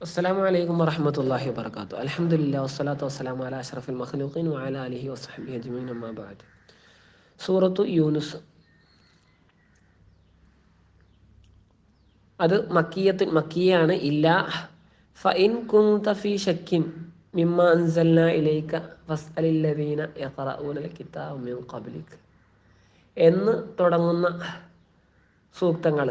അസ്സലാമു അലൈക്കും വറഹമത്തല്ലാഹി വബർക്കാത്തു അലഹമുല്ല വസ്സലാത്തു വസ്സലാം അല അഷ്റഫുൽ മഖ്ലൂഖിൻ വഅല അലിഹി വസ്ഹബി അജ്മീൻ അമ്മാ ബഅദ്. സൂറത്തു യൂനുസ്. അത് മക്കിയത്ത് മക്കിയാണ് ഇല്ല. ഫഇൻ കുന്ത ഫീ ശക്കിൻ മിമ്മ അൻസൽന ഇലൈക ഫസ്അലില്ലദീന യഖറഊന കിതാബ മിൻ ഖബ്ലിക്. എന്ന് തുടങ്ങുന്ന സൂക്തങ്ങൾ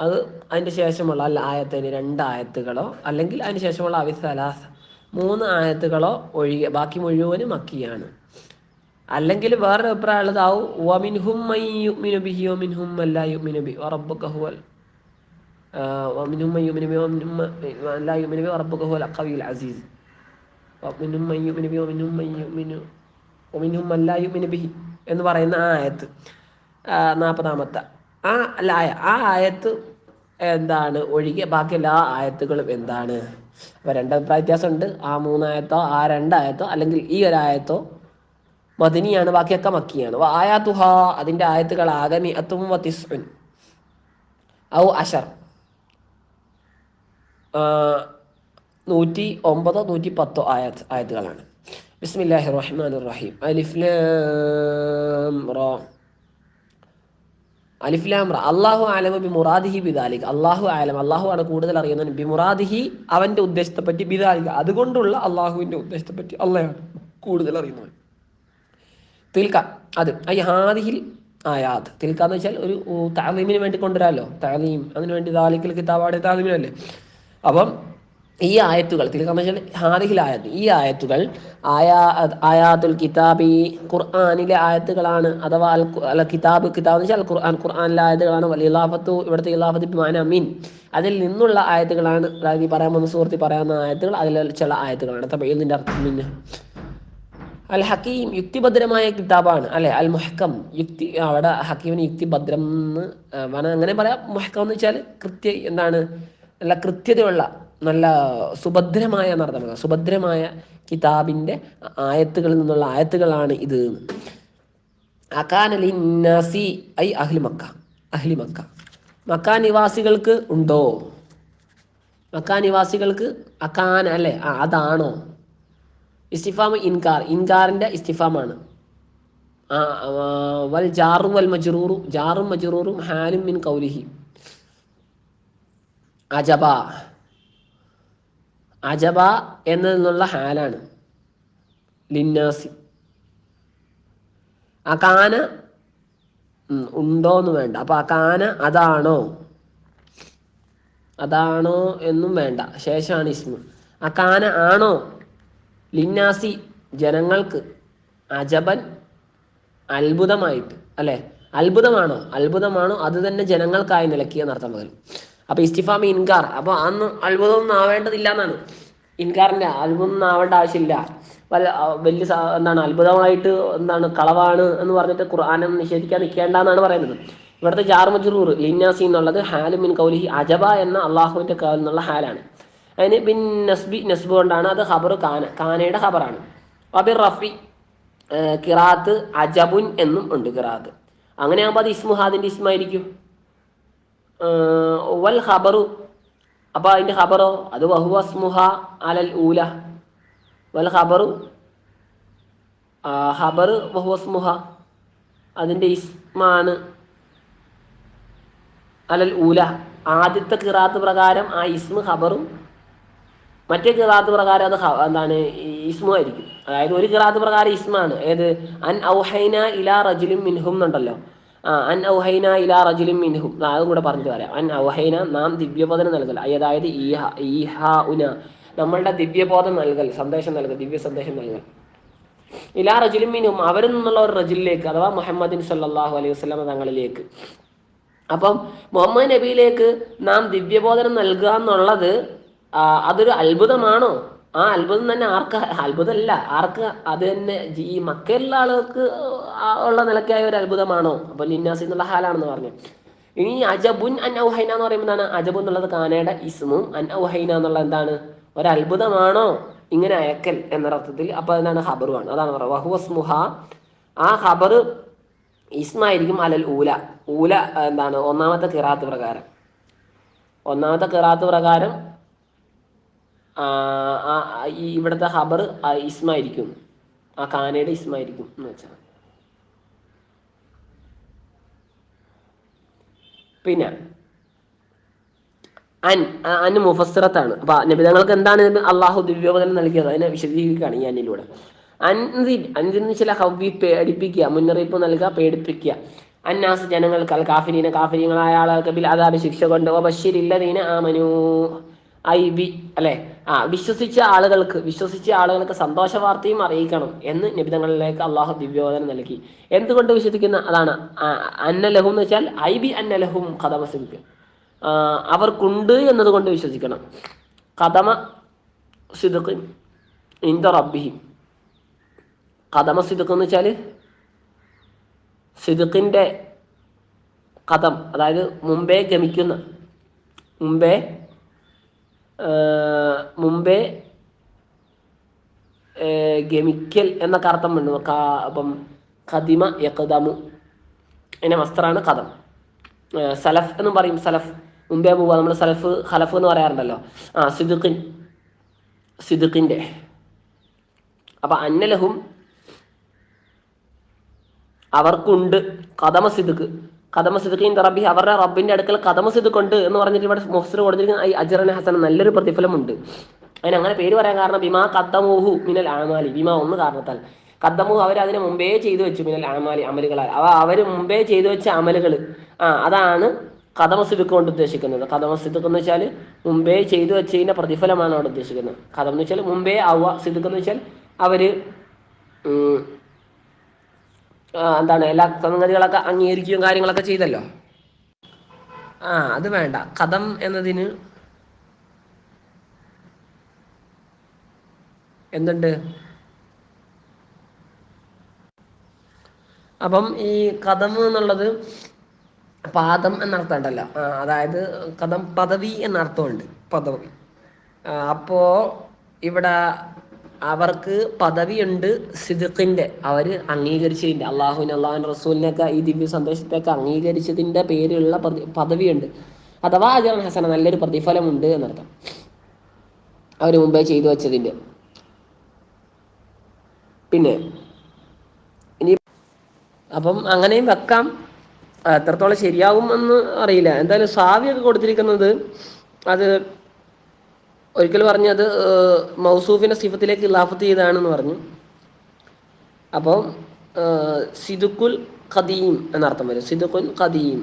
അത് അതിന് ശേഷമുള്ള അല്ല ആയത്തിന് രണ്ട് ആയത്തുകളോ അല്ലെങ്കിൽ അതിന് ശേഷമുള്ള അവിസലാസ് മൂന്ന് ആയത്തുകളോ ഒഴികെ ബാക്കി മുഴുവനും മക്കിയാണ്. അല്ലെങ്കിൽ വേറൊരു അഭിപ്രായം ഉള്ളതാവും ഹുവൽ. ഹുവൽ ഖവിയുൽ അസീസ്. എന്ന് പറയുന്ന ആ ആയത്ത്. നാൽപ്പതാമത്തെ. ആ അല്ല ആ ആയത്ത് എന്താണ്? ഒഴികെ ബാക്കി എല്ലാ ആയത്തുകളും എന്താണ്? അപ്പൊ രണ്ട് അഭിപ്രായ വ്യത്യാസമുണ്ട്. ആ മൂന്നായത്തോ ആ രണ്ടായത്തോ അല്ലെങ്കിൽ ഈ ഒരായത്തോ മദിനിയാണ് ബാക്കിയൊക്കെ മക്കിയാണ്. ആയാത്തുഹ അതിന്റെ ആയത്തുകൾ ആഗമി അത്തും ഔ അഷർ നൂറ്റി ഒമ്പതോ നൂറ്റി പത്തോ ആയത് ആയത്തുകളാണ്. ബിസ്മില്ലാഹി റഹ്മാൻ റഹീം. അലിഫ്ലാം റോ. അലിഫ്ലാം റ. അള്ളാഹു ആലമ ബി മുറാദിഹി ബിദാലിക്. അള്ളാഹു ആലം അള്ളാഹു ആണ് കൂടുതൽ അറിയുന്നത് ബി മുറാദിഹി അവന്റെ ഉദ്ദേശത്തെ പറ്റി ബിദാലിഖ് അതുകൊണ്ടുള്ള അള്ളാഹുവിന്റെ ഉദ്ദേശത്തെ പറ്റി അള്ളയാണ് കൂടുതൽ അറിയുന്നത് തിൽക്ക. അത്. ഐ ഹാദിഹിൽ ആയാത്. തിൽക്ക എന്ന് വെച്ചാൽ ഒരു താലീമിന് വേണ്ടി കൊണ്ടുവരാമല്ലോ. താലീം അതിനുവേണ്ടി ദാലിക്കൽ കിതാബാടെ താലീമിനല്ലേ അപ്പം ഈ ആയത്തുകൾ തിരുക്കമ്മ ഹാദിഹിൽ ഈ ആയത്തുകൾ ആയാ ആയാത്തുൽ കിതാബി ഖുർആാനിലെ ആയത്തുകളാണ് അഥവാ അൽ അല്ല കിതാബ് കിതാബ് എന്ന് വെച്ചാൽ ഖുർആൻ ഖുർആാനിലെ ആയത്തുകളാണ്. ഇലാഫത്തു ഇവിടുത്തെ ഇലാഫത്ത് മാന മീൻ. അതിൽ നിന്നുള്ള ആയത്തുകളാണ് അതായത് ഈ പറയാൻ പോകുന്ന സുഹൃത്തി പറയാവുന്ന ആയത്തുകൾ അതിൽ ചില ആയത്തുകളാണ്. ഇതിന്റെ അർത്ഥം പിന്നെ അൽ ഹക്കീം യുക്തിഭദ്രമായ കിതാബാണ് അല്ലെ? അൽ മുഹക്കം യുക്തി അവിടെ ഹക്കീമിന് യുക്തിഭദ്രം എന്ന് വേണം അങ്ങനെ പറയാം. മുഹക്കം എന്ന് വെച്ചാൽ കൃത്യ എന്താണ്? അല്ല കൃത്യതയുള്ള നല്ല സുഭദ്രമായ എന്നർത്ഥം സുഭദ്രമായ കിതാബിന്റെ ആയത്തുകളിൽ നിന്നുള്ള ആയത്തുകളാണ് ഇത്. അക്കാനലി ഐ അഹ്ലി മക്ക. അഹ്ലി മക്ക. മക്ക നിവാസികൾക്ക് ഉണ്ടോ? മക്ക നിവാസികൾക്ക് അക്കാന അല്ലേ? ആ അതാണോ? ഇസ്തിഫാം ഇൻകാർ. ഇൻകാറിന്റെ ഇസ്തിഫാമാണ്. വൽ ജാറും വൽ മജറൂറു. ജാറും മജുറൂറും ഹാലും മിൻ കൗലിഹി അജബ. അജബ എന്നതിനുള്ള ഹാലാണ്. ലിന്നാസി. അകാന ഉണ്ടോ എന്ന് വേണ്ട. അപ്പൊ അകാന അതാണോ? അതാണോ എന്നും വേണ്ട. ശേഷമാണ് ഇസ്മു. അകാന ആണോ? ലിന്നാസി ജനങ്ങൾക്ക് അജബൻ അത്ഭുതമായിട്ട് അല്ലെ? അത്ഭുതമാണോ? അത്ഭുതമാണോ? അത് തന്നെ ജനങ്ങൾക്കായി നിലക്കിയ നടത്താൻ പകലും. അപ്പൊ ഇസ്തിഫാമി ഇൻകാർ അപ്പൊ അന്ന് അത്ഭുതമൊന്നും ആവേണ്ടതില്ല എന്നാണ് ഇൻകാറിന്റെ അത്ഭുതമൊന്നും ആവേണ്ട ആവശ്യമില്ല. വല്ല വലിയ എന്താണ് അത്ഭുതമായിട്ട് എന്താണ് കളവാണ് എന്ന് പറഞ്ഞിട്ട് ഖുർആാനം നിഷേധിക്കാൻ നിൽക്കേണ്ട എന്നാണ് പറയുന്നത്. ഇവിടുത്തെ ജാർമജുറൂർ ലിന്നാസി എന്നുള്ളത് ഹാലുമിൻ കൗലിഹി അജബ എന്ന അള്ളാഹുവിന്റെ കാലിൽ നിന്നുള്ള ഹാലാണ്. അതിന് ബിൻ നസ്ബി നസ്ബ് കൊണ്ടാണ് അത് ഖബർ കാന കാനയുടെ ഖബറാണ്. അബിർ റഫി കിറാത്ത് അജബുൻ എന്നും ഉണ്ട് കിറാത്ത്. അങ്ങനെയാകുമ്പോൾ അത് ഇസ്മുഹാദിന്റെ ഇസ്മായിരിക്കും. വൽ ഖബറു. അപ്പോൾ അതിന്റെ ഖബറോ? അത് വഹുവസ്മുഹ അലൽ ഊല. വൽ ഖബറു ഖബർ വഹുവസ്മുഹ അതിന്റെ ഇസ്മാണ് അലൽ ഊല. ആദ്യത്തെ കിറാത്ത് പ്രകാരം ആ ഇസ്മ ഖബറും മറ്റേ കിറാത്ത് പ്രകാരം അത് എന്താണ് ഇസ്മു ആയിരിക്കും. അതായത് ഒരു കിറാത്ത് പ്രകാരം ഇസ്മാണ്. ഏത്? അൻ ഔഹൈന ഇലാ റജുലും മിൻഹും എന്നുണ്ടല്ലോ. അൻ ഇലാ റജുലും മിൻഹും. അതും കൂടെ പറഞ്ഞു പറയാം അൻ ഔഹൈന നാം ദിവ്യബോധനം നൽകൽ. അതായത് നമ്മളുടെ ദിവ്യബോധം നൽകൽ സന്ദേശം നൽകൽ ദിവ്യ സന്ദേശം നൽകൽ. ഇലാ റജുലും മിൻഹും അവരിൽ നിന്നുള്ള ഒരു റജുലിലേക്ക് അഥവാ മുഹമ്മദിൻ സല്ലാഹു അലൈഹി വസ്ലാം തങ്ങളിലേക്ക്. അപ്പം മുഹമ്മദ് നബിയിലേക്ക് നാം ദിവ്യബോധനം നൽകുക എന്നുള്ളത് അതൊരു അത്ഭുതമാണോ? ആ അത്ഭുതം തന്നെ ആർക്ക് അത്ഭുതമല്ല ആർക്ക് അത് തന്നെ ഈ മക്കയിലുള്ള ആളുകൾക്ക് ഉള്ള നിലക്കായ ഒരു അത്ഭുതമാണോ? അപ്പൊ ലിന്നാസി എന്നുള്ള ഹാലാണെന്ന് പറഞ്ഞു. ഇനി അജബുൻ അൻ ഔഹൈന എന്ന് പറയുമ്പോൾ എന്താണ്? അജബു എന്നുള്ളത് കാനയുടെ ഇസ്മും അൻ ഔഹൈന എന്നുള്ള എന്താണ്? ഒരു അത്ഭുതമാണോ ഇങ്ങനെ അയക്കൽ എന്നർത്ഥത്തിൽ അപ്പൊ എന്താണ് ഹബറുമാണ് അതാണ് പറയുക വഹുവസ്മുഹ ആ ഹബർ ഇസ്മായിരിക്കും അലൽ ഊല. ഊല എന്താണ്? ഒന്നാമത്തെ കിറാത്ത് പ്രകാരം. ഒന്നാമത്തെ കിറാത്ത് പ്രകാരം ഈ ഇവിടുത്തെ ഹബർ ഇസ്മായിരിക്കും. ആ കാനയുടെ ഇസ്മായിരിക്കും എന്ന് വെച്ചാൽ. പിന്നെ അൻ അൻ മുഫസ്റത്താണ് അപ്പൊ നബിതങ്ങൾക്ക് എന്താണ് അള്ളാഹു ദിവ്യോപകരണം നൽകിയത്? അതിനെ വിശദീകരിക്കുകയാണ് ഈ അന്നിലൂടെ. അൻസിൻ അൻസിൻ ചില ഹവ്വി പേടിപ്പിക്കുക മുന്നറിയിപ്പ് നൽകുക പേടിപ്പിക്കുക. അന്നാസ് ജനങ്ങൾക്ക് അൽ കാഫിരീന കാഫിരീങ്ങളായ ആളുകൾക്ക് ബിൽ അതാബ് ശിക്ഷ കൊണ്ട് ബഷീരില്ലതീന ആമനു. ഐ ബി അല്ലെ? ആ വിശ്വസിച്ച ആളുകൾക്ക് വിശ്വസിച്ച ആളുകൾക്ക് സന്തോഷ വാർത്തയും അറിയിക്കണം എന്ന് നിബിതങ്ങളിലേക്ക് അള്ളാഹു ദിവ്യോധന നൽകി. എന്തുകൊണ്ട് വിശ്വസിക്കുന്ന അതാണ് അന്നലഹു എന്ന് വെച്ചാൽ ഐ ബി അന്നലഹും കഥമസിക്കും അവർക്കുണ്ട് എന്നതുകൊണ്ട് വിശ്വസിക്കണം. കഥമ സിദുഖ് ഇന്ദ റബ്ബിഹിം. കഥമ സിദുഖ് എന്ന് വെച്ചാൽ സിദുഖിന്റെ കഥം അതായത് മുമ്പേ ഗമിക്കുന്ന മുമ്പേ മുമ്പേ ഗമിക്കൽ എന്നൊക്കെ അർത്ഥം വേണ്ടു അപ്പം കതിമ യഖദമു. അതിന്റെ വസ്ത്രമാണ് കഥം സലഫ് എന്നും പറയും. സലഫ് മുമ്പേ പോവുക നമ്മൾ സലഫ് ഹലഫ് എന്ന് പറയാറുണ്ടല്ലോ. ആ സിദുഖിൻ. സിദുഖിന്റെ. അപ്പം അന്നലഹും അവർക്കുണ്ട്. കഥമ സിദുക്ക് കഥമ സിദുഖീൻ റബ്ബി അവരുടെ റബ്ബിന്റെ അടുക്കൽ കഥമ കൊണ്ട് എന്ന് പറഞ്ഞിട്ട് ഇവിടെ മൊഫ്സർ കൊടുത്തിരിക്കുന്ന ഈ അജറൻ ഹസൻ നല്ലൊരു പ്രതിഫലമുണ്ട്. അതിന് അങ്ങനെ പേര് പറയാൻ കാരണം ബിമാ കദ്ദമൂഹു മിനൽ ആമാലി. ബിമാ ഒന്ന് കാരണത്താൽ. കദ്ദമൂഹു അവർ അതിന് മുമ്പേ ചെയ്തു വെച്ചു മിനൽ ആമാലി അമലുകളാൽ. അവ അവർ മുമ്പേ ചെയ്തു വെച്ച അമലുകൾ ആ അതാണ് കഥമ സിദുക്ക് കൊണ്ട് ഉദ്ദേശിക്കുന്നത്. കഥമ സിദുക്ക് എന്ന് വെച്ചാൽ മുമ്പേ ചെയ്തു വെച്ചതിന്റെ പ്രതിഫലമാണ് അവിടെ ഉദ്ദേശിക്കുന്നത്. കഥം എന്ന് വെച്ചാൽ മുമ്പേ ആവുക സിദുക്ക് എന്ന് വെച്ചാൽ അവർ എന്താണ് എല്ലാ സംഗതികളൊക്കെ അംഗീകരിക്കുകയും കാര്യങ്ങളൊക്കെ ചെയ്തല്ലോ? ആ അത് വേണ്ട. കഥം എന്നതിന് എന്തുണ്ട്? അപ്പം ഈ കഥം എന്നുള്ളത് പാദം എന്നർത്ഥം ഉണ്ടല്ലോ ആ, അതായത് കഥം പദവി എന്നർത്ഥമുണ്ട്. പദവി അപ്പോ ഇവിടെ അവർക്ക് പദവിയുണ്ട് സിദുഖിന്റെ. അവർ അംഗീകരിച്ചതിന്റെ അള്ളാഹുവിനെ അള്ളാഹുൻ റസൂലിനൊക്കെ ഈ ദിവ്യ സന്ദേശത്തൊക്കെ അംഗീകരിച്ചതിന്റെ പേരിലുള്ള പദവിയുണ്ട്. അഥവാ അജർ ഹസന നല്ലൊരു പ്രതിഫലമുണ്ട് എന്നർത്ഥം. അവർ മുമ്പേ ചെയ്തു വെച്ചതിന്റെ. പിന്നെ ഇനി അപ്പം അങ്ങനെയും വെക്കാം. എത്രത്തോളം ശരിയാവും എന്ന് അറിയില്ല. എന്തായാലും സാവിയൊക്കെ കൊടുത്തിരിക്കുന്നത് അത് ഒരിക്കൽ പറഞ്ഞു അത് മൗസൂഫിന്റെ സിഫത്തിലേക്ക് ഇലാഫത്ത് ചെയ്താണെന്ന് പറഞ്ഞു. അപ്പോൾ സിദുക്കുൽ ഖദീം എന്നർത്ഥം വരും. സിദുക്കുൽ ഖദീം.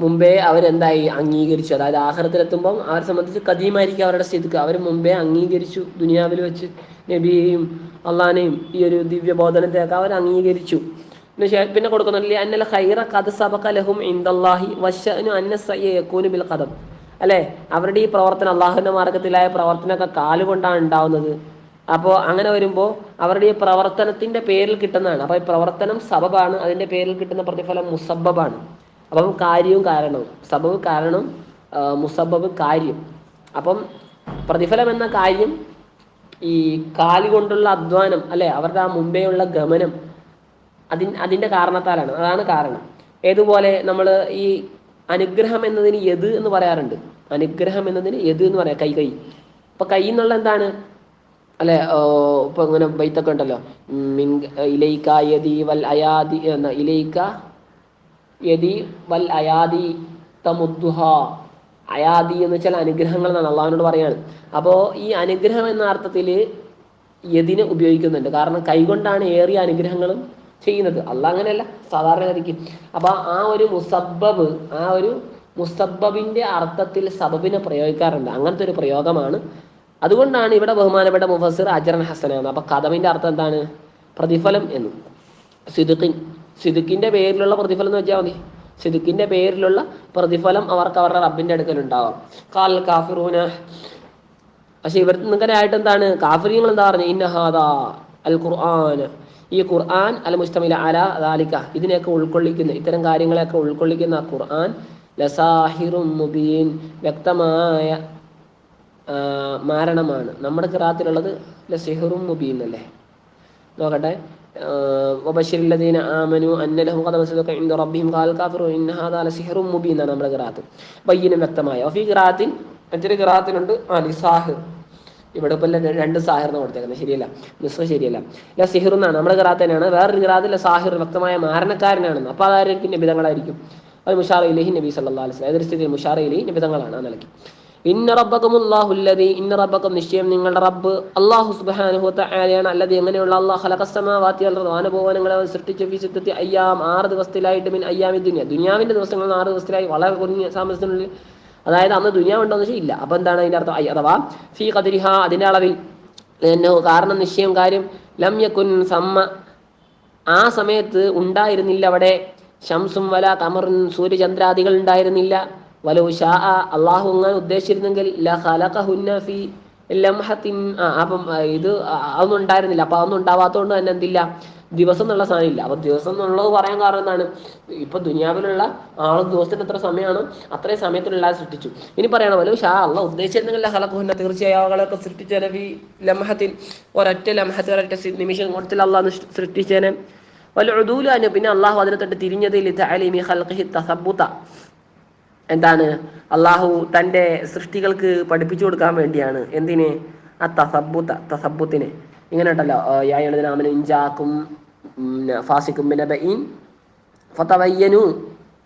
മുമ്പേ അവരെന്തായി? അംഗീകരിച്ചു. അതായത് ആഹാരത്തിലെത്തുമ്പം അവരെ സംബന്ധിച്ച് കദീമായിരിക്കും അവരുടെ സ്ഥിതിക്ക് അവർ മുമ്പേ അംഗീകരിച്ചു. ദുനിയാവിൽ വെച്ച് നബിയെയും അള്ളഹാനെയും ഈ ഒരു ദിവ്യബോധനത്തെയൊക്കെ അവർ അംഗീകരിച്ചു. പിന്നെ കൊടുക്കുന്നില്ലേ അന്നൽ ഖൈറ കഥ സബക ലഹും ഇന്ദല്ലാഹി വശനു അന്ന ബിൽ ഖദം. അല്ലേ? അവരുടെ ഈ പ്രവർത്തനം അള്ളാഹുവിന്റെ മാർഗത്തിലായ പ്രവർത്തനമൊക്കെ കാലുകൊണ്ടാണ് ഉണ്ടാവുന്നത്. അപ്പോൾ അങ്ങനെ വരുമ്പോൾ അവരുടെ ഈ പ്രവർത്തനത്തിന്റെ പേരിൽ കിട്ടുന്നതാണ്. അപ്പോൾ ഈ പ്രവർത്തനം സബബാണ് അതിന്റെ പേരിൽ കിട്ടുന്ന പ്രതിഫലം മുസബബാണ്. അപ്പം കാര്യവും കാരണവും. സബബ് കാരണം മുസബബ് കാര്യം. അപ്പം പ്രതിഫലം എന്ന കാര്യം ഈ കാലുകൊണ്ടുള്ള അധ്വാനം അല്ലെ? അവരുടെ ആ മുമ്പേ ഉള്ള ഗമനം അതിൻ അതിന്റെ കാരണത്താലാണ്. അതാണ് കാരണം. ഏതുപോലെ നമ്മൾ ഈ അനുഗ്രഹം എന്നതിന് യത് എന്ന് പറയാറുണ്ട്. അനുഗ്രഹം എന്നതിന് യത് എന്ന് പറയാം. കൈ കൈ. അപ്പൊ കൈ എന്നുള്ള എന്താണ്? അല്ലെ? ഇപ്പൊ ഇങ്ങനെ ബൈത്തൊക്കെ ഉണ്ടല്ലോ. ഇലൈക്ക യതി വൽ അയാദി എന്ന ഇലൈക്ക യതി വൽ അയാദി തമുദ്ഹ അയാദി എന്ന് വെച്ചാൽ അനുഗ്രഹങ്ങൾ എന്നാണ് അള്ളാഹിനോട് പറയാണ്. അപ്പോൾ ഈ അനുഗ്രഹം എന്ന അർത്ഥത്തിൽ യതിനെ ഉപയോഗിക്കുന്നുണ്ട്. കാരണം കൈകൊണ്ടാണ് ഏറിയ അനുഗ്രഹങ്ങളും ചെയ്യുന്നത്. അല്ല അങ്ങനെയല്ല സാധാരണഗതിക്ക്. അപ്പൊ ആ ഒരു മുസബബ് ആ ഒരു മുസബബിന്റെ അർത്ഥത്തിൽ സബബിനെ പ്രയോഗിക്കാറുണ്ട്. അങ്ങനത്തെ ഒരു പ്രയോഗമാണ്. അതുകൊണ്ടാണ് ഇവിടെ ബഹുമാനപ്പെട്ട മുഫസിർ അജറൻ ഹസനാണ്. അപ്പൊ കഥമിന്റെ അർത്ഥം എന്താണ്? പ്രതിഫലം എന്ന്. സിദുഖിൻ. സിദുഖിന്റെ പേരിലുള്ള പ്രതിഫലം എന്ന് വെച്ചാൽ മതി. സിദുഖിന്റെ പേരിലുള്ള പ്രതിഫലം അവർക്ക് അവരുടെ റബ്ബിന്റെ അടുക്കൽ ഉണ്ടാവാം. കാൽ കാഫിറൂന. പക്ഷെ ഇവർ നിങ്ങളുടെ ആയിട്ട് എന്താണ്? കാഫിറിയങ്ങൾ എന്താ പറഞ്ഞു ഇന്നഹാദ അൽ ഖുർആൻ ഈ ഖുർആൻ അൽ മുസ്തമില അല ദാലിക ഇതിനെയൊക്കെ ഉൾക്കൊള്ളിക്കുന്ന ഇത്തരം കാര്യങ്ങളെയൊക്കെ ഉൾക്കൊള്ളിക്കുന്ന ആ ഖുർആൻ ലസാഹിറും മുബീൻ വ്യക്തമായ ആ, മാരണമാണ് നമ്മുടെ കിറാത്തിലുള്ളത് ലസിഹറും മുബീൻ അല്ലേ നോക്കട്ടെ وبشر الذين آمنوا أن لهم قدم صدق عند ربهم قال الكافرون إن هذا لسحر مبين എന്നാണ് നമ്മുടെ ഖിറാത്ത് ബയ്യനും വ്യക്തമായ ഒഫി ഖിറാത്തിൻ മറ്റൊരു ഖിറാത്തിനുണ്ട് അലി സാഹിർ ഇവിടെ ഇപ്പം രണ്ട് സാഹിറിന് കൊടുത്തേക്കുന്നത്. ശരിയല്ല. നിസ്വ ശരിയല്ല. അല്ല സിഹിർ എന്നാണ് നമ്മുടെ ഗ്രാത്ത് തന്നെയാണ് വേറൊരു ഗ്രാത്തിലെ സാഹിർ വ്യക്തമായ മാരണക്കാരനാണെന്ന്. അപ്പോൾ അതായിരിക്കും നിബിതങ്ങളായിരിക്കും? അത് മുഷാറയിലേഹി നബി സല്ലാ അലൈഹി ഏതൊരു സ്ഥിതിയിൽ ഇലഹി നിബിതങ്ങളാണ് ആ നിലയ്ക്ക്. ഇന്ന റബ്ബക്കുമുല്ലാഹുല്ലതി ഇന്ന റബ്ബക്കും നിശ്ചയം നിങ്ങളുടെ റബ്ബ് അള്ളാഹു സുബ്ഹാനഹു ആലയാണ് അല്ലതി എങ്ങനെയുള്ള അള്ളാഹ് ഹലകസ്തമാവാത്തി വൽ വാനഭവനങ്ങളെ അവൻ സൃഷ്ടിച്ച ഫി സിത്തത്തി അയ്യാം. ആറ് ദിവസത്തിലായിട്ട് മിൻ അയ്യാമി ദുനിയ. ദുനിയാവിന്റെ ദിവസങ്ങളിൽ ആറ് ദിവസത്തിലായി വളരെ കുറഞ്ഞ താമസത്തിനുള്ളിൽ അതായത് അന്ന് ദുനിയാവ് എന്ന് വെച്ചാൽ ഇല്ല. അപ്പൊ എന്താണ് അതിന്റെ അർത്ഥം? അഥവാ ഫി കതിരിഹ അതിന്റെ അളവിൽ. കാരണം നിശ്ചയം കാര്യം ലം യകുൻ സമ്മ ആ സമയത്ത് ഉണ്ടായിരുന്നില്ല അവിടെ. ഷംസും വല കമറും സൂര്യചന്ദ്രാദികൾ ഉണ്ടായിരുന്നില്ല. വലോ ഷാ അള്ളാഹു അങ്ങനെ ഉദ്ദേശിച്ചിരുന്നെങ്കിൽ ഫി ലംഹത്തിൻ. അപ്പം ഇത് അതൊന്നും ഉണ്ടായിരുന്നില്ല. അപ്പൊ അതൊന്നും ഉണ്ടാവാത്തതുകൊണ്ട് തന്നെ എന്തില്ല? ദിവസം എന്നുള്ള സാധനം ഇല്ല അപ്പൊ ദിവസം എന്നുള്ളത് പറയാൻ കാരണം എന്താണ്? ഇപ്പൊ ദുനിയാവിലുള്ള ആൾ ദിവസത്തിന് എത്ര സമയമാണ്? അത്രയും സമയത്തിനുള്ള സൃഷ്ടിച്ചു. ഇനി പറയണ പോലെ ഷാ അള്ള ഉദ്ദേശിച്ചിരുന്നെങ്കിൽ ഹലക്കുഹുന്ന തീർച്ചയായും അവളൊക്കെ സൃഷ്ടിച്ചേനെ ഈ ലംഹത്തിൽ ഒരൊറ്റ ലംഹത്തിൽ ഒരൊറ്റ നിമിഷം കൊടുത്തിൽ അള്ളാഹ് സൃഷ്ടിച്ചേനെ. വലുദൂലാന് പിന്നെ അള്ളാഹു അതിനെ തൊട്ട് തിരിഞ്ഞതിൽ തഅലീമി ഖൽഖിഹി തസബ്ബുത. എന്താണ്? അള്ളാഹു തന്റെ സൃഷ്ടികൾക്ക് പഠിപ്പിച്ചു കൊടുക്കാൻ വേണ്ടിയാണ്. എന്തിന്? ആ തസബുത്ത തസബുത്തിന് ഇങ്ങനെ ഉണ്ടല്ലോ യായണതിനാമനും ഇഞ്ചാക്കും ഫാസിക്കും ഫതവയ്യനു.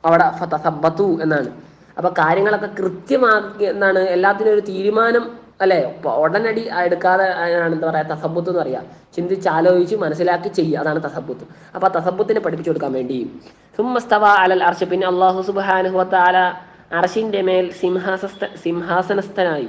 അവിടെ ഫതസബത്തു എന്നാണ്. അപ്പൊ കാര്യങ്ങളൊക്കെ കൃത്യമാക്കി എന്നാണ് എല്ലാത്തിനും ഒരു തീരുമാനം അല്ലെ? ഉടനടി എടുക്കാതെ ആണ് എന്താ പറയാ തസബുത്ത് എന്ന് പറയാ. ചിന്തിച്ച് ആലോചിച്ച് മനസ്സിലാക്കി ചെയ്യുക. അതാണ് തസബുത്ത് അപ്പൊ തസബുത്തിനെ പഠിപ്പിച്ചു കൊടുക്കാൻ വേണ്ടി സുമ്മസ്തവ അലൽ അർഷ പിന്നെ അള്ളാഹു സുബ്ഹാനഹു വതആല അർഷിന്റെ മേൽ സിംഹാസസ്ത സിംഹാസനസ്ഥനായി.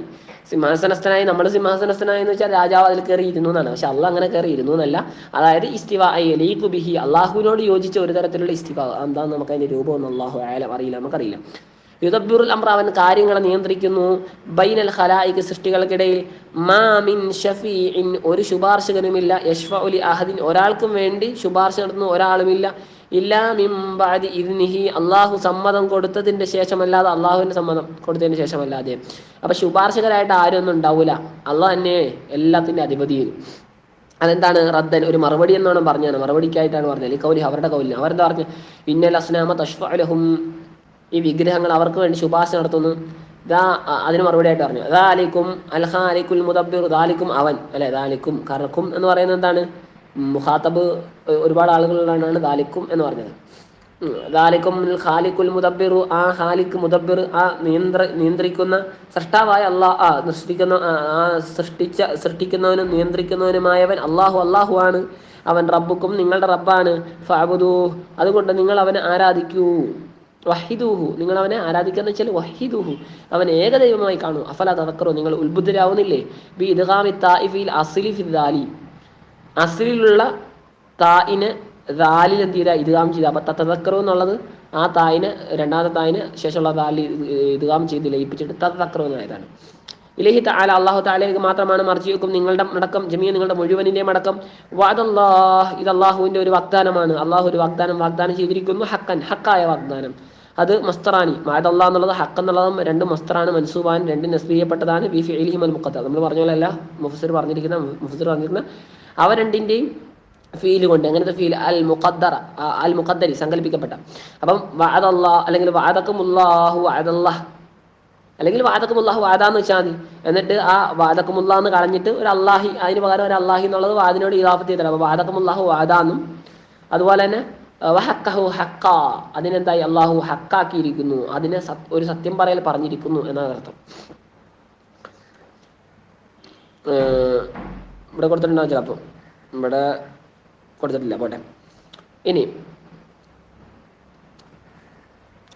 സിംഹാസനസ്ഥനായി നമ്മൾ സിംഹാസനസ്ഥനായി എന്ന് വെച്ചാൽ രാജാവ് അതിൽ കയറി ഇരുന്നു എന്നാണ്. പക്ഷെ അള്ളാഹ് അങ്ങനെ കയറി ഇരുന്നു എന്നല്ല. അതായത് ഇസ്തിവ ലീഖു ബിഹി. അള്ളാഹുവിനോട് യോജിച്ച ഒരു തരത്തിലുള്ള ഇസ്തിവ. എന്താന്ന് നമുക്ക് അതിന്റെ രൂപമൊന്നും അള്ളാഹു ആയാലും അറിയില്ല നമുക്കറിയില്ല. യുദബിറുൽ അമ്ര അവൻ കാര്യങ്ങളെ നിയന്ത്രിക്കുന്നു. ബൈനൽ ഖലായിക്ക് സൃഷ്ടികൾക്കിടയിൽ മാമിൻ ഷഫി ഷഫീഇൻ ഒരു ശുപാർശകനുമില്ല. യഷ്ഫ ഉലി അഹദിൻ ഒരാൾക്കും വേണ്ടി ശുപാർശ നടത്തുന്ന ഒരാളുമില്ല. അള്ളാഹു സമ്മതം കൊടുത്തതിന്റെ ശേഷമല്ലാതെ അള്ളാഹുവിന്റെ സമ്മതം കൊടുത്തതിന് ശേഷമല്ലാതെ. അപ്പൊ ശുപാർശകരായിട്ട് ആരും ഒന്നും ഉണ്ടാവൂല. അള്ളാഹ് തന്നെ എല്ലാത്തിന്റെ അധിപതിയിൽ അതെന്താണ്? റദ്ദൻ ഒരു മറുപടി എന്നാണ് പറഞ്ഞത്. മറുപടിക്കായിട്ടാണ് പറഞ്ഞത്. ഈ കൗലി അവരുടെ കൗലി അവരെന്താ പറഞ്ഞു ഇന്നൽ അസ്നാമ തഷ്ഫലഹും ഈ വിഗ്രഹങ്ങൾ അവർക്ക് വേണ്ടി ശുപാർശ നടത്തുന്നു. അ- അതിന് മറുപടി ആയിട്ട് പറഞ്ഞു. ദാലിക്കും അൽഹാലിക്കുൽ മുദബ്ബിർ ദാലിക്കും അവൻ. അല്ലെ? ദാലിക്കും കറക്കും എന്ന് പറയുന്നത് എന്താണ്? മുഖാത്തബ് ഒ- ഒരുപാട് ആളുകളിലാണ് ദാലിക്കും എന്ന് പറഞ്ഞത്. ദാലിക്കും ഖാലിക്കുൽ മുദബ്ബിറു ആ ഖാലിക്ക് മുദബിർ ആ നിയന്ത്ര നിയന്ത്രിക്കുന്ന സൃഷ്ടാവായ അള്ളാഹ് ആ സൃഷ്ടിക്കുന്ന ആ സൃഷ്ടിച്ച സൃഷ്ടിക്കുന്നവനും നിയന്ത്രിക്കുന്നവനുമായവൻ അള്ളാഹു അള്ളാഹു ആണ്. അവൻ റബ്ബുക്കും നിങ്ങളുടെ റബ്ബാണ്. ഫാബുദു അതുകൊണ്ട് നിങ്ങൾ അവനെ ആരാധിക്കൂ. വഹിദുഹു നിങ്ങൾ അവനെ ആരാധിക്കാന്ന് വെച്ചാൽ വഹിദുഹു. അവൻ ഏകദൈവമായി കാണൂ. അഫല തതക്കറോ നിങ്ങൾ ഉത്ബുദ്ധരാവുന്നില്ലേ? ബി ഇദ്ഗാമി താഇഫിൽ അസ്ലി ഫി ദാലി അസ്ലിലുള്ള തായിന് ദാലിൽ എന്ത് ചെയ്താൽ ഇതുകാം ചെയ്ത. അപ്പൊ തത്തക്കറു എന്നുള്ളത് ആ തായിന് രണ്ടാമത്തെ തായിന് ശേഷമുള്ള ദാലിൽ ഇതുകാം ചെയ്ത് ലയിപ്പിച്ചിട്ട് തത്തക്കറു എന്നായതാണ്. ഇലഹി താല അള്ളാഹു താലേക്ക് മാത്രമാണ് മർജിയുക്കും നിങ്ങളുടെ മടക്കം ജമീൻ നിങ്ങളുടെ മുഴുവനിന്റെയും അടക്കം വാദല്ലാഹ് ഇത് അള്ളാഹുവിന്റെ ഒരു വാഗ്ദാനമാണ്. അള്ളാഹു ഒരു വാഗ്ദാനം വാഗ്ദാനം ചെയ്തിരിക്കുന്നു. ഹക്കൻ ഹക്കായ വാഗ്ദാനം. അത് മസ്തറാനി. മാതല്ല എന്നുള്ളത് ഹക്ക് എന്നുള്ളതും രണ്ട് മസ്തറാണ് മൻസൂബാൻ രണ്ട് നസ്ബീയപ്പെട്ടതാണ് ബി ഫി അൽ മുഖത്ത നമ്മൾ പറഞ്ഞ പോലെ അല്ല മുഫസർ പറഞ്ഞിരിക്കുന്ന മുഫസർ പറഞ്ഞിരിക്കുന്ന അവ രണ്ടിന്റെയും ഫീൽ കൊണ്ട് എങ്ങനത്തെ ഫീൽ? അൽ മുഖദ്ദറ അൽ മുഖദ്ദരി സങ്കല്പിക്കപ്പെട്ട. അപ്പം വാദല്ലാ അല്ലെങ്കിൽ വാദക്കുമുല്ലാഹു വാദല്ലാഹ് അല്ലെങ്കിൽ വാദക്കുമുല്ലാഹു വാദാന്ന് വെച്ചാൽ മതി. എന്നിട്ട് ആ വാദക്കുമുല്ല എന്ന് കളഞ്ഞിട്ട് ഒരു അള്ളാഹി അതിന് പകരം ഒരു അള്ളാഹി എന്നുള്ളത് വാദിനോട് ഇതാഫത്ത് ചെയ്തത് അപ്പോൾ വാദക്കുമുല്ലാഹു വാദാന്നും അതുപോലെ തന്നെ വഹക്കഹു ഹക്ക. അതിനെന്തായി? അള്ളാഹു ഹക്കാക്കിയിരിക്കുന്നു. അതിനെ ഒരു സത്യം പറയൽ പറഞ്ഞിരിക്കുന്നു എന്നാണ് അർത്ഥം. ഇവിടെ കൊടുത്തിട്ടുണ്ടാവും ചിലപ്പോൾ? ഇവിടെ കൊടുത്തിട്ടില്ല. പോട്ടെ. ഇനി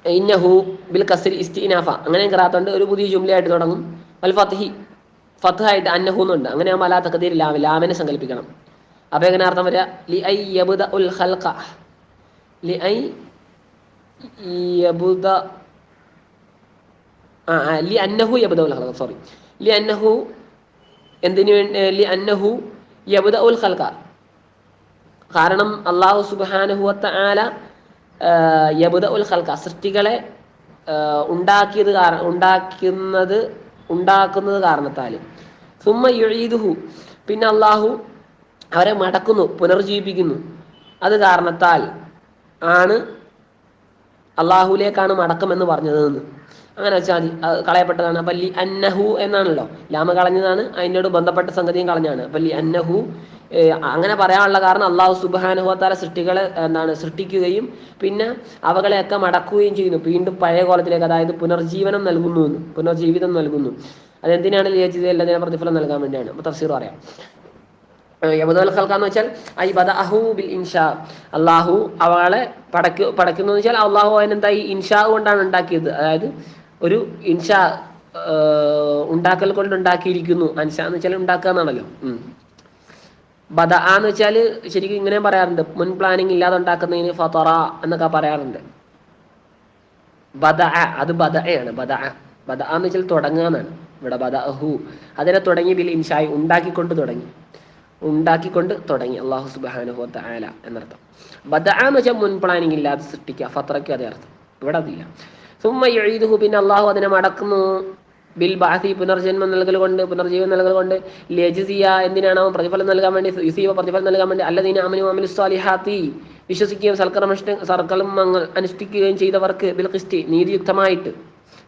ഇന്നഹു ബിൽ കസരി ഇസ്തിനാഫ. അങ്ങനെ കറാത്തുണ്ട് ഒരു പുതിയ ജുംലയായിട്ട് തുടങ്ങും. അൽ ഫത്ഹി ഫത്ത് ആയിട്ട് അന്നഹു എന്നുണ്ട്. അങ്ങനെ ആകുമ്പോൾ അലാ തക്കതീർ ലാമ ലാമിനെ സങ്കല്പിക്കണം. അപ്പൊ എങ്ങനെ അർത്ഥം വരിക? ലി അന്നഹു യബുദ ഖൽഖ സോറി ലി അന്നഹു എന്തിനു വേണ്ടി ലി അന്നഹു യബുദ ഉൽ ഖൽഖ കാരണം അള്ളാഹു സുബാനുഹുവത്ത ആല യബുദ ഉൽ ഖൽക്ക സൃഷ്ടികളെ ഉണ്ടാക്കിയത് കാരണം ഉണ്ടാക്കുന്നത് ഉണ്ടാക്കുന്നത് കാരണത്താൽ. സുമ്മ യുഴീദുഹു പിന്നെ അള്ളാഹു അവരെ മടക്കുന്നു പുനർജീവിപ്പിക്കുന്നു. അത് കാരണത്താൽ ആണ് അള്ളാഹുലേക്കാണ് മടക്കമെന്ന് പറഞ്ഞതെന്ന്. അങ്ങനെ വെച്ചാൽ മതി. കളയപ്പെട്ടതാണ്. അപ്പം ലി അന്നഹു എന്നാണല്ലോ. ലാമ കളഞ്ഞതാണ്. അതിനോട് ബന്ധപ്പെട്ട സംഗതിയും കളഞ്ഞാണ് അപ്പം ലി അന്നഹു അങ്ങനെ പറയാനുള്ള കാരണം അള്ളാഹു സുബാനുഹത്താല സൃഷ്ടികളെ എന്താണ് സൃഷ്ടിക്കുകയും പിന്നെ അവകളെയൊക്കെ മടക്കുകയും ചെയ്യുന്നു. വീണ്ടും പഴയ കോലത്തിലേക്ക് അതായത് പുനർജീവനം നൽകുന്നു പുനർജീവിതം നൽകുന്നു. അതെന്തിനാണ് ലിയജിത് എല്ലാത്തിനും പ്രതിഫലം നൽകാൻ വേണ്ടിയാണ്? അപ്പോൾ തഫ്സീർ പറയാം. യബുദൽ ഖൽക്കാന്ന് വെച്ചാൽ ഐ ബദ അഹു ബിൽ ഇൻഷാ. അള്ളാഹു അവളെ പടക്ക് പടക്കുന്നു വെച്ചാൽ അള്ളാഹു അതിനെന്തായി ഇൻഷാ കൊണ്ടാണ് ഉണ്ടാക്കിയത്. അതായത് ഒരു ഇൻഷാ ഉണ്ടാക്കൽ കൊണ്ട് ഉണ്ടാക്കിയിരിക്കുന്നു. അൻഷാ എന്ന് വെച്ചാൽ ഉണ്ടാക്കുക എന്നാണല്ലോ. ബദ എന്ന് വെച്ചാൽ ശരിക്കും ഇങ്ങനെ പറയാറുണ്ട്. മുൻ പ്ലാനിങ് ഇല്ലാതെ ഉണ്ടാക്കുന്നതിന് ഫതറ എന്നൊക്കെ പറയാറുണ്ട്. ബദ അത് ബദയാണ് ബദ ബദ എന്ന് വെച്ചാൽ തുടങ്ങുക എന്നാണ്. ഇവിടെ ബദ അഹു അതിനെ തുടങ്ങി ബിൽ ഇൻഷായി ഉണ്ടാക്കിക്കൊണ്ട് തുടങ്ങി. ഉണ്ടാക്കിക്കൊണ്ട് തുടങ്ങി. അള്ളാഹു സുബാനുഹു ആല എന്നർത്ഥം. ബദ എന്ന് വെച്ചാൽ മുൻ പ്ലാനിങ് ഇല്ലാതെ സൃഷ്ടിക്കുക. ഫത്രയ്ക്ക് അതേ അർത്ഥം. ഇവിടെ അതില്ല. സുമ്മ എഴുതുഹു പിന്നെ അള്ളാഹു അതിനെ മടക്കുന്നു. ബിൽ ബാസി പുനർജന്മം നൽകൽ കൊണ്ട് പുനർജീവൻ നൽകൽ കൊണ്ട്. ലജിസിയ എന്തിനാണ് അവൻ പ്രതിഫലം നൽകാൻ വേണ്ടി യുസീവ പ്രതിഫലം നൽകാൻ വേണ്ടി? അല്ലദീന അമനു അമലു സ്വാലിഹാത്തി വിശ്വസിക്കുകയും സൽക്കർമ്മ സർക്കർമ്മങ്ങൾ അനുഷ്ഠിക്കുകയും ചെയ്തവർക്ക് ബിൽ ക്രിസ്റ്റി നീതിയുക്തമായിട്ട്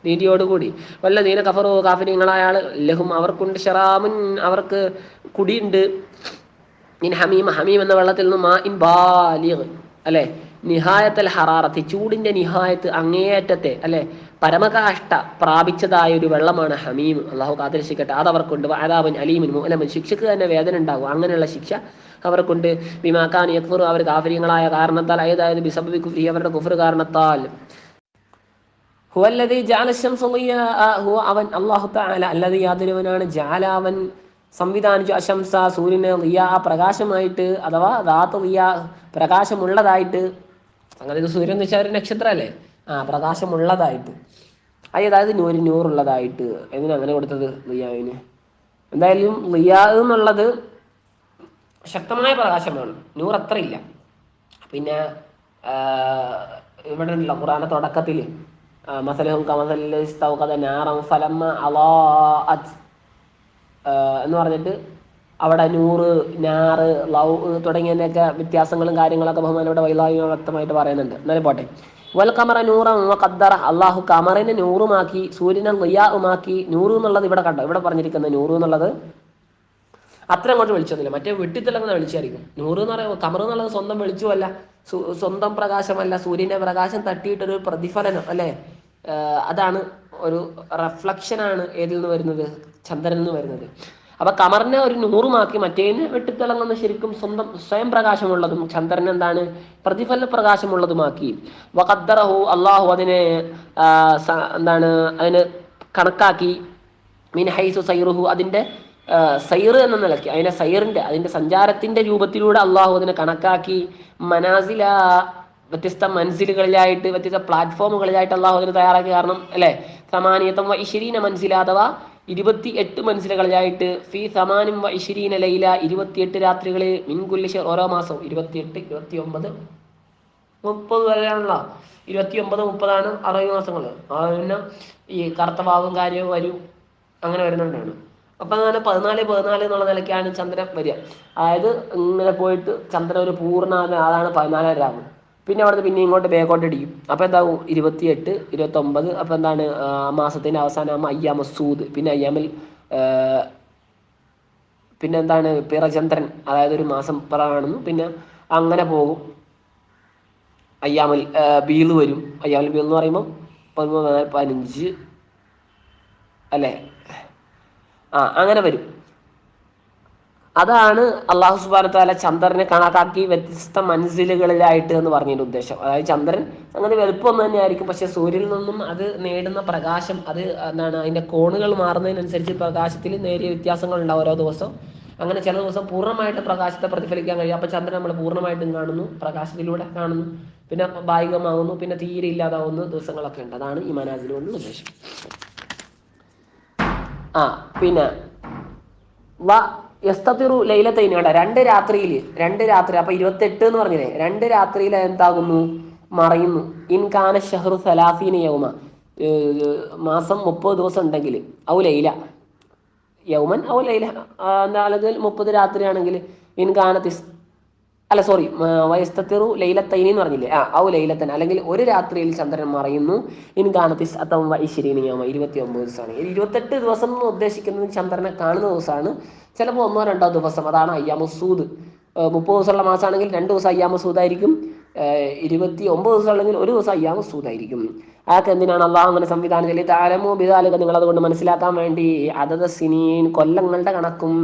നീതിയോടുകൂടി. വല്ല വല്ലദീന കഫറോ കാഫിനിങ്ങളായ ആൾ ലഹും അവർക്കുണ്ട് ഷറാമുൻ അവർക്ക് കുടിയുണ്ട്. ഇൻ ഹമീം ഹമീം എന്ന വെള്ളത്തിൽ നിന്ന് മാ ഇൻ ബാലിഗ് അല്ലെ? നിഹായത്തൽ ഹറാറത്തി ചൂടിന്റെ നിഹായത്ത് അങ്ങേയറ്റത്തെ അല്ലെ? പരമകാഷ്ട പ്രാപിച്ചതായ ഒരു വെള്ളമാണ് ഹമീം. അള്ളാഹു കാത്തിരക്ഷിക്കട്ടെ. അത് അവർക്കുണ്ട് ആദാബൻ അലീമിൻ മൂലമൻ ശിക്ഷക്ക് തന്നെ വേദന ഉണ്ടാകും. അങ്ങനെയുള്ള ശിക്ഷ അവർക്കുണ്ട്. ബിമാക്കാൻ യക്ഫുർ അവർ കാഫര്യങ്ങളായ കാരണത്താൽ അതായത് ബിസബി കുഫി അവരുടെ കുഫർ കാരണത്താൽ. ഹുവ അല്ലദീ ജഅല ശംസ ളിയാഅ ഹുവ അവൻ അള്ളാഹു അല്ലദീ യാതൊരുവനാണ് ജാലാവൻ സംവിധാനിച്ചു അശംസ സൂര്യന് റിയ ആ പ്രകാശമായിട്ട് അഥവാ ധാത്തു റിയ പ്രകാശമുള്ളതായിട്ട് അങ്ങനെ സൂര്യൻ എന്ന് വെച്ചാൽ ഒരു നക്ഷത്രമല്ലേ? ആ പ്രകാശമുള്ളതായിട്ട്. അയ്യ അതായത് നൂറ് നൂറുള്ളതായിട്ട്. എന്തിനാ അങ്ങനെ കൊടുത്തത് റിയാവിന് എന്തായാലും റിയാ എന്നുള്ളത് ശക്തമായ പ്രകാശമാണ്. നൂറ് അത്ര ഇല്ല. പിന്നെ ഇവിടെ ഉണ്ടല്ലോ ഖുറാന തുടക്കത്തിൽ മസലഹും നാറം ഫലമ്മ അലാ എന്ന് പറഞ്ഞിട്ട് അവിടെ നൂറ് ഞാറ് ലവ് തുടങ്ങിയതിന്റെയൊക്കെ വ്യത്യാസങ്ങളും കാര്യങ്ങളൊക്കെ ബഹുമാൻ ഇവിടെ വൈലാഹിക വ്യക്തമായിട്ട് പറയുന്നുണ്ട്. എന്നാലും പോട്ടെ. വൽ കമറ നൂറ ഖദ്ദറ. അള്ളാഹു കമറിനെ നൂറുമാക്കി സൂര്യനെ ലിയാഉമാക്കി നൂറ് എന്നുള്ളത് ഇവിടെ കണ്ടോ? ഇവിടെ പറഞ്ഞിരിക്കുന്ന നൂറ് എന്നുള്ളത് അത്ര അങ്ങോട്ട് വെളിച്ചൊന്നുമില്ല. മറ്റേ വെട്ടിത്തിളങ്ങുന്ന വെളിച്ചായിരിക്കും നൂറ് എന്ന് പറയുമ്പോൾ കമർ എന്നുള്ളത് സ്വന്തം വെളിച്ചമല്ല. സ്വന്തം പ്രകാശമല്ല. സൂര്യന്റെ പ്രകാശം തട്ടിയിട്ടൊരു പ്രതിഫലനം അല്ലേ? അതാണ് ഒരു റിഫ്ലക്ഷനാണ് ഏതിൽ നിന്ന് വരുന്നത്? ചന്ദ്രനിൽ എന്ന് വരുന്നത്. അപ്പൊ കമറിനെ ഒരു നൂറുമാക്കി മറ്റേതിന് വെട്ടിത്തിളങ്ങുന്ന ശരിക്കും സ്വന്തം സ്വയം പ്രകാശമുള്ളതും ചന്ദ്രൻ എന്താണ് പ്രതിഫല പ്രകാശമുള്ളതുമാക്കി. വഖദ്ദറഹു അള്ളാഹു അതിനെ എന്താണ് അതിന് കണക്കാക്കി. മീൻ ഹൈസു സൈറുഹു അതിന്റെ സൈർ എന്ന നിലയ്ക്ക് അതിന്റെ സൈറിന്റെ അതിന്റെ സഞ്ചാരത്തിന്റെ രൂപത്തിലൂടെ അള്ളാഹു അതിനെ കണക്കാക്കി. മനാസില വ്യത്യസ്ത മൻസിലുകളിലായിട്ട് വ്യത്യസ്ത പ്ലാറ്റ്ഫോമുകളിലായിട്ട് അള്ളാഹു അതിന് തയ്യാറാക്കി. കാരണം അല്ലെ? സമാനീയത്വം ഇഷിരീന മൻസില അഥവാ ഇരുപത്തി എട്ട് മനസ്സിലുകളിലായിട്ട് ഫി സമാനും വ ലൈല ഇരുപത്തിയെട്ട് രാത്രികളിൽ മിൻകുല്ലിഷ ഓരോ മാസവും ഇരുപത്തിയെട്ട് ഇരുപത്തി ഒമ്പത് മുപ്പത് വരെയാണല്ലോ. ഇരുപത്തി ഒമ്പത് മുപ്പതാണ് അറുപത് മാസങ്ങൾ. പിന്നെ ഈ കറുത്തവാവും കാര്യവും വരും. അങ്ങനെ വരുന്നുണ്ടാണ്. അപ്പം അങ്ങനെ പതിനാല് പതിനാല് എന്നുള്ള നിലയ്ക്കാണ് ചന്ദ്രൻ വരിക. അതായത് ഇങ്ങനെ പോയിട്ട് ചന്ദ്രൻ ഒരു പൂർണ അതാണ് പതിനാലാം രാവ് പിന്നെ അവിടുന്ന് പിന്നെ ഇങ്ങോട്ട് ബേക്കോട്ട് അടിക്കും. അപ്പോൾ എന്താകും ഇരുപത്തിയെട്ട് ഇരുപത്തൊമ്പത് അപ്പോൾ എന്താണ്? മാസത്തിന്റെ അവസാനമാകുമ്പോൾ അയ്യാമ സൂദ് പിന്നെ അയ്യാമിൽ പിന്നെ എന്താണ്? പിറചന്ദ്രൻ അതായത് ഒരു മാസം പിറകാണെന്ന് പിന്നെ അങ്ങനെ പോകും. അയ്യാമൽ ബീൾ വരും. അയ്യാമൽ ബീൽ എന്ന് പറയുമ്പോൾ പതിമൂന്ന് പതിനഞ്ച് അല്ലേ? ആ അങ്ങനെ വരും. അതാണ് അള്ളാഹു സുബാനത്താല ചന്ദ്രനെ കണക്കാക്കി വ്യത്യസ്ത മനസ്സിലുകളിലായിട്ട് എന്ന് പറഞ്ഞതിന്റെ ഉദ്ദേശം. അതായത് ചന്ദ്രൻ അങ്ങനെ വലുപ്പമൊന്നും തന്നെ ആയിരിക്കും പക്ഷെ സൂര്യനിൽ നിന്നും അത് നേടുന്ന പ്രകാശം അത് എന്താണ് അതിന്റെ കോണുകൾ മാറുന്നതിനനുസരിച്ച് പ്രകാശത്തിൽ നേരിയ വ്യത്യാസങ്ങൾ ഉണ്ടാവും ഓരോ ദിവസം അങ്ങനെ ചില ദിവസം പൂർണമായിട്ട് പ്രകാശത്തെ പ്രതിഫലിക്കാൻ കഴിയും. അപ്പൊ ചന്ദ്രൻ നമ്മൾ പൂർണമായിട്ടും കാണുന്നു പ്രകാശത്തിലൂടെ കാണുന്നു പിന്നെ ഭാഗികമാകുന്നു പിന്നെ തീരെ ഇല്ലാതാവുന്ന ദിവസങ്ങളൊക്കെ ഉണ്ട്. അതാണ് ഈ മനാസിൽ ഉദ്ദേശം. ആ പിന്നെ വ യസ്തത്തിറു ലൈലത്തൈനയുടെ രണ്ട് രാത്രിയിൽ രണ്ട് രാത്രി അപ്പൊ ഇരുപത്തെട്ട് എന്ന് പറഞ്ഞില്ലേ? രണ്ട് രാത്രിയിൽ എന്താകുന്നു മറയുന്നു. ഇൻ കാന ഷഹറു സലാഫീന യൗമ. മാസം മുപ്പത് ദിവസം ഉണ്ടെങ്കിൽ ഔ ലൈല. യൗമൻ ഔ ലൈല. എന്താണെങ്കിൽ മുപ്പത് രാത്രിയാണെങ്കിൽ ഇൻ തിസ് അല്ല സോറി വയസ്തത്തിറു ലൈലത്തൈനി എന്ന് പറഞ്ഞില്ലേ? ആ ഔ ലൈലത്തൻ. അല്ലെങ്കിൽ ഒരു രാത്രിയിൽ ചന്ദ്രൻ മറയുന്നു. ഇൻ തിസ് അത്തം വൈശ്വരീനിയമ ഇരുപത്തി ഒമ്പത് ദിവസമാണ്. ഇരുപത്തെട്ട് ദിവസം എന്ന് ഉദ്ദേശിക്കുന്നത് ചന്ദ്രനെ കാണുന്ന ദിവസമാണ്. ചിലപ്പോൾ ഒന്നോ രണ്ടോ ദിവസം. അതാണ് അയ്യാമസൂദ് മുപ്പത് ദിവസമുള്ള മാസമാണെങ്കിൽ രണ്ട് ദിവസം അയ്യാമസൂദായിരിക്കും ഇരുപത്തി ഒമ്പത് ദിവസം അല്ലെങ്കിൽ ഒരു ദിവസം അയ്യാമസൂദായിരിക്കും അതൊക്കെ എന്തിനാണ് അള്ളാഹു അങ്ങനെ സംവിധാനം ചെയ്ത് താലമോ ബിതാലൊക്കെ നിങ്ങൾ അതുകൊണ്ട് മനസ്സിലാക്കാൻ വേണ്ടി അതത് സിനീൻ കൊല്ലങ്ങളുടെ കണക്കും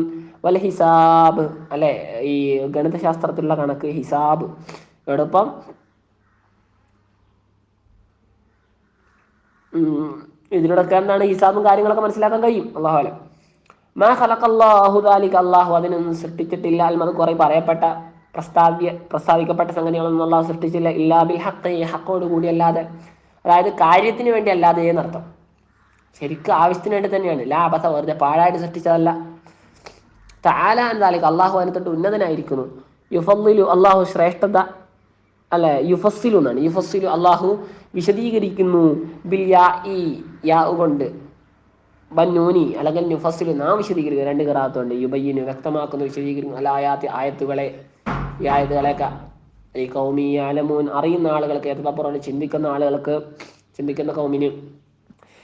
വല്ല ഹിസാബ് അല്ലെ? ഈ ഗണിതശാസ്ത്രത്തിലുള്ള കണക്ക് ഹിസാബ്. എളുപ്പം. ഇതിനോടൊക്കെ എന്താണ് ഹിസാബും കാര്യങ്ങളൊക്കെ മനസ്സിലാക്കാൻ കഴിയും? അള്ളാഹു മാ അള്ളാഹു അതിനൊന്നും സൃഷ്ടിച്ചിട്ടില്ല അത് കുറെ പറയപ്പെട്ട പ്രസ്താവ്യ പ്രസ്താവിക്കപ്പെട്ട സംഗതികളൊന്നും അള്ളാഹു സൃഷ്ടിച്ചില്ല. ഇല്ലാ ബിൽ ഹക്ക് ഹക്കോട് കൂടി അല്ലാതെ. അതായത് കാര്യത്തിന് വേണ്ടി അല്ലാതെ എന്നർത്ഥം ശരിക്കും ആവശ്യത്തിന് വേണ്ടി തന്നെയാണ്. ലാഭത വെറുതെ പാഴായിട്ട് സൃഷ്ടിച്ചതല്ല. താല എന്തായാലും അള്ളാഹു അതിനകത്തോട്ട് ഉന്നതനായിരിക്കുന്നു. യുഫല്ലിലു അള്ളാഹു ശ്രേഷ്ഠത അല്ലെ? യുഫസ്സിലു എന്നാണ്. യുഫസ്സിലു അള്ളാഹു വിശദീകരിക്കുന്നു. ബിൽ യാ ഈ യാ കൊണ്ട്. ബന്നൂനി അല്ലെങ്കിൽ നുഫസ്സിലു നാം വിശദീകരിക്കുക. രണ്ട് കിറാത്തുണ്ട് യുബയ്യന് വ്യക്തമാക്കുന്നു വിശദീകരിക്കുന്നു അലായാത്തി ആയാത്തി ആയത്തുകളെ ഈ ആയത്തുകളെയൊക്കെ ഈ കൗമി അലമൂൻ അറിയുന്ന ആളുകൾക്ക് എത്തപ്പുറം ചിന്തിക്കുന്ന ആളുകൾക്ക് ചിന്തിക്കുന്ന കൗമിന്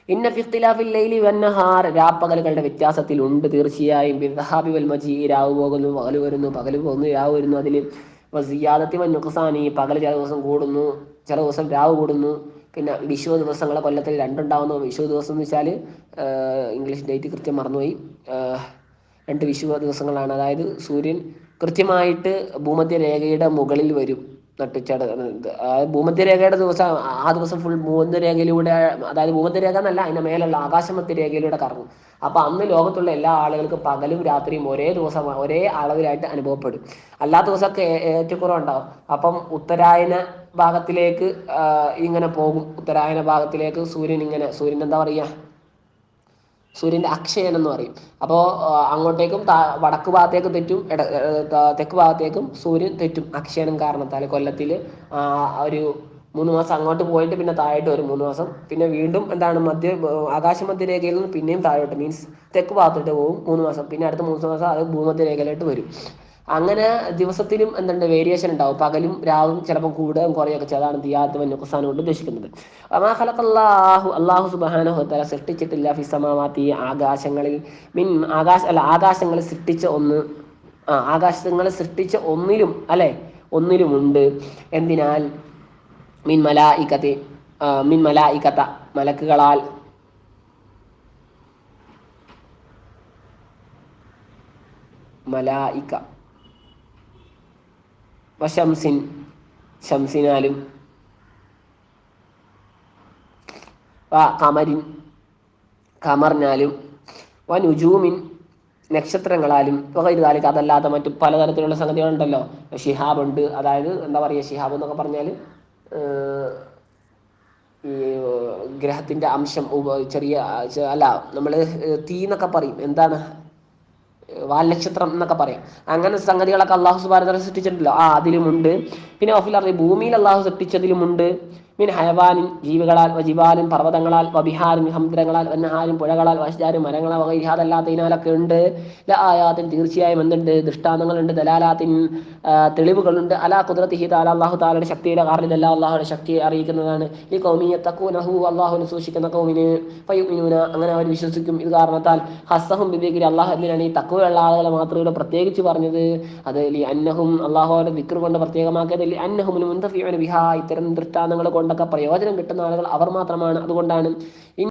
ഇന്ന ഫിഖ്തിലാഫിൽ ലൈലി വന്നഹാർ രാപ്പകലുകളുടെ വ്യത്യാസത്തിലുണ്ട് തീർച്ചയായും. ബിദ്ഹാബി വൽ മജീ രാവ് പോകുന്നു പകൽ വരുന്നു പകൽ പോകുന്നു രാവ് വരുന്നു. അതിൽ വസിയാദത്തി വൻ നുഖസാനി പകൽ ചില ദിവസം കൂടുന്നു ചില ദിവസം രാവ് കൂടുന്നു. പിന്നെ വിഷു ദിവസങ്ങളെ കൊല്ലത്തിൽ രണ്ടുണ്ടാവുന്നു. വിഷു ദിവസം എന്ന് വെച്ചാൽ ഇംഗ്ലീഷ് ഡേറ്റ് കൃത്യം മറന്നുപോയി. രണ്ട് വിഷു ദിവസങ്ങളാണ്. അതായത് സൂര്യൻ കൃത്യമായിട്ട് ഭൂമധ്യരേഖയുടെ മുകളിൽ വരും. നട്ടുച്ചട ഭൂമധ്യരേഖയുടെ ദിവസം ആ ദിവസം ഫുൾ ഭൂമധ്യരേഖയിലൂടെ അതായത് ഭൂമധ്യരേഖ എന്നല്ല അതിന്റെ മേലുള്ള ആകാശമധ്യരേഖയിലൂടെ കറങ്ങും. അപ്പൊ അന്ന് ലോകത്തുള്ള എല്ലാ ആളുകൾക്കും പകലും രാത്രിയും ഒരേ ദിവസം ഒരേ അളവിലായിട്ട് അനുഭവപ്പെടും. അല്ലാത്ത ദിവസമൊക്കെ ഏറ്റക്കുറവുണ്ടാവും. അപ്പം ഉത്തരായന ഭാഗത്തിലേക്ക് ഇങ്ങനെ പോകും. ഉത്തരായന ഭാഗത്തിലേക്ക് സൂര്യൻ ഇങ്ങനെ സൂര്യൻ എന്താ പറയുക? സൂര്യന്റെ അക്ഷയൻ എന്ന് പറയും. അപ്പോൾ അങ്ങോട്ടേക്കും വടക്ക് ഭാഗത്തേക്ക് തെറ്റും തെക്ക് ഭാഗത്തേക്കും സൂര്യൻ തെറ്റും അക്ഷയനം കാരണത്താൽ. കൊല്ലത്തിൽ ഒരു മൂന്ന് മാസം അങ്ങോട്ട് പോയിട്ട് പിന്നെ താഴോട്ട് വരും മൂന്ന് മാസം. പിന്നെ വീണ്ടും എന്താണ് മധ്യ ആകാശ മധ്യരേഖയിൽ നിന്ന് പിന്നെയും താഴോട്ട്. മീൻസ് തെക്ക് ഭാഗത്തോട്ട് പോകും മൂന്ന് മാസം. പിന്നെ അടുത്ത മൂന്ന് മാസം അത് ഭൂമധ്യരേഖയിലോട്ട് വരും. അങ്ങനെ ദിവസത്തിലും എന്തുണ്ട് വേരിയേഷൻ ഉണ്ടാവും. പകലും രാവും ചിലപ്പോൾ കൂടുകയും കുറയൊക്കെ ചെയ്താണ് ദിയാത്ത് നുഖസാനം കൊണ്ട് ഉദ്ദേശിക്കുന്നത്. അമാ അള്ളാഹു അല്ലാഹു സുബ്ഹാനഹു തല സൃഷ്ടിച്ചിട്ടില്ല. ഫിസമാവാത്തി ആകാശങ്ങളിൽ മിൻ ആകാശ അല്ല ആകാശങ്ങളിൽ സൃഷ്ടിച്ച ഒന്ന് ആ ആകാശങ്ങൾ സൃഷ്ടിച്ച ഒന്നിലും അല്ലെ? ഒന്നിലുമുണ്ട്. എന്തിനാൽ മിൻ മലായിക്കത്തെ മിൻ മലായിക്കത്ത മലക്കുകളാൽ മലായിക്ക വശംസിൻ ശംസിനാലും. കമരിൻ കമറിനാലും നുജൂമിൻ നക്ഷത്രങ്ങളാലും. വകരുതാലിക്ക് അതല്ലാതെ മറ്റു പലതരത്തിലുള്ള സംഗതികളുണ്ടല്ലോ. ഷിഹാബ് ഉണ്ട് അതായത് എന്താ പറയുക ഷിഹാബ് എന്നൊക്കെ പറഞ്ഞാൽ ഈ ഗ്രഹത്തിന്റെ അംശം ചെറിയ അല്ല നമ്മൾ തീ എന്നൊക്കെ പറയും. എന്താണ്? വാൽനക്ഷത്രം എന്നൊക്കെ പറയാം. അങ്ങനെ സംഗതികളൊക്കെ അള്ളാഹു സുബാന സൃഷ്ടിച്ചിട്ടുണ്ടല്ലോ. ആ അതിലുമുണ്ട് പിന്നെ അറിയാം ഭൂമിയിൽ അള്ളാഹു സൃഷ്ടിച്ചതിലുമുണ്ട് മീൻ ഹയവാനിൻ ജീവികളാൽ വജിബാലിൻ പർവതങ്ങളാൽ വബിഹാരും സമുദ്രങ്ങളാൽ വന്നഹാരും പുഴകളാൽ വശജാരും മരങ്ങളാൽ വകൈഹാദല്ലാത്തതിനാലൊക്കെ ഉണ്ട്. ആയാത്തിൻ തീർച്ചയായും എന്തുണ്ട്? ദൃഷ്ടാന്തങ്ങളുണ്ട് ദലാലാത്തിൻ തെളിവുകളുണ്ട്. അലാ കുതിരത്തിഹി താല അള്ളാഹു താലയുടെ ശക്തിയുടെ കാരണം ഇതെല്ലാം അള്ളാഹുടെ ശക്തിയെ അറിയിക്കുന്നതാണ്. ഈ കൗമിയെ തക്കൂനഹു അള്ളാഹുവിനെ സൂക്ഷിക്കുന്ന കൗമിന് പയ്യൂന അങ്ങനെ അവർ വിശ്വസിക്കും. ഇത് കാരണത്താൽ ഹസ്സഹും വിവേകി അള്ളാഹു എന്തിനാണ് ഈ തക്കുവയുള്ള ആളുകളെ മാത്രം ഇവിടെ പ്രത്യേകിച്ച് പറഞ്ഞത്. അത് അന്നഹും അള്ളാഹുവിന്റെ ദിക്ർ കൊണ്ട് പ്രത്യേകമാക്കിയത് ലി അന്നഹും മുന്തഫിഅന ബിഹാ ഇത്തരം ദൃഷ്ടാന്തങ്ങൾ കൊണ്ടൊക്കെ പ്രയോജനം കിട്ടുന്ന ആളുകൾ അവർ മാത്രമാണ്. അതുകൊണ്ടാണ്